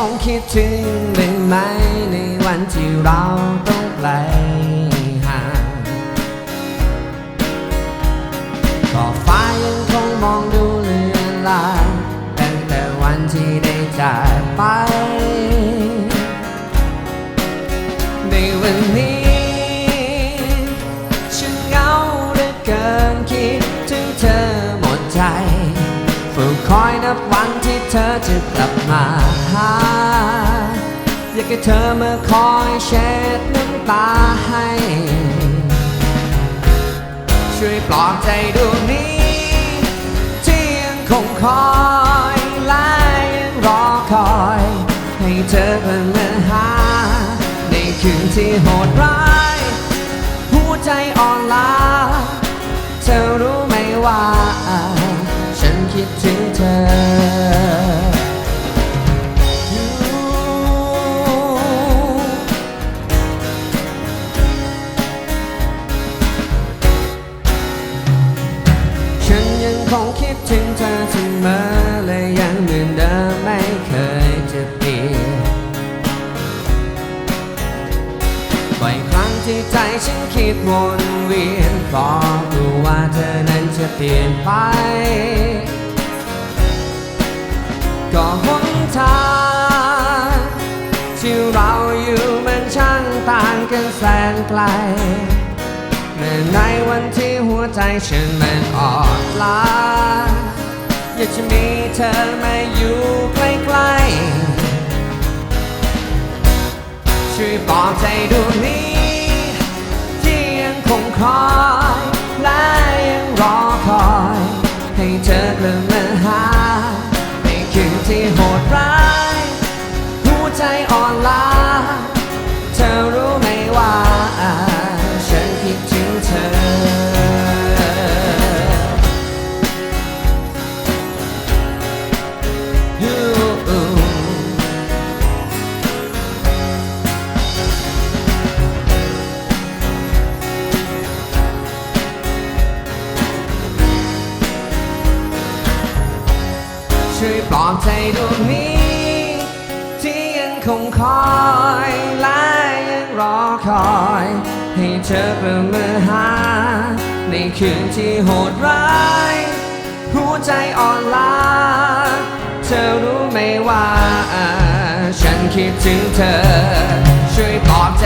คงคิดถึงบ้างไหมในวันที่เราต้องไกลห่างขอบฟ้ายังคงมองดูเลือนลางตั้งแต่วันที่ได้จากไปในวันนี้ คอยนับวันที่เธอจะกลับมาหาอยากให้เธอมาคอยเช็ดน้ำตาให้ ช่วยปลอบใจดวงนี้ ที่ยังคงคอยและยังรอคอย ให้เธอกลับมาหา ในคืนที่โหดร้าย หัวใจอ่อนล้า เธอรู้ไหมว่า คงคิดถึงเธอเสมอและยังเหมือนเดิมไม่เคยจะเปลี่ยนบ่อยครั้งที่ใจฉันคิดวนเวียนเพราะรู้ว่าเธอนั้นจะเปลี่ยนไป ก็หนทางที่เราอยู่มันช่างต่างกันแสนไกล ใจฉันมันอ่อนล้าอยากจะมีเธอมาอยู่ใกล้ๆช่วยปลอบใจดวงนี้ที่ยังคงคอย ช่วยปลอบใจดวงนี้ ที่ยังคงคอยและยังรอคอย ให้เธอกลับมาหา ในคืนที่โหดร้ายหัวใจอ่อนล้าเธอรู้ไหมว่า ฉันคิดถึงเธอ ช่วยปลอบใจ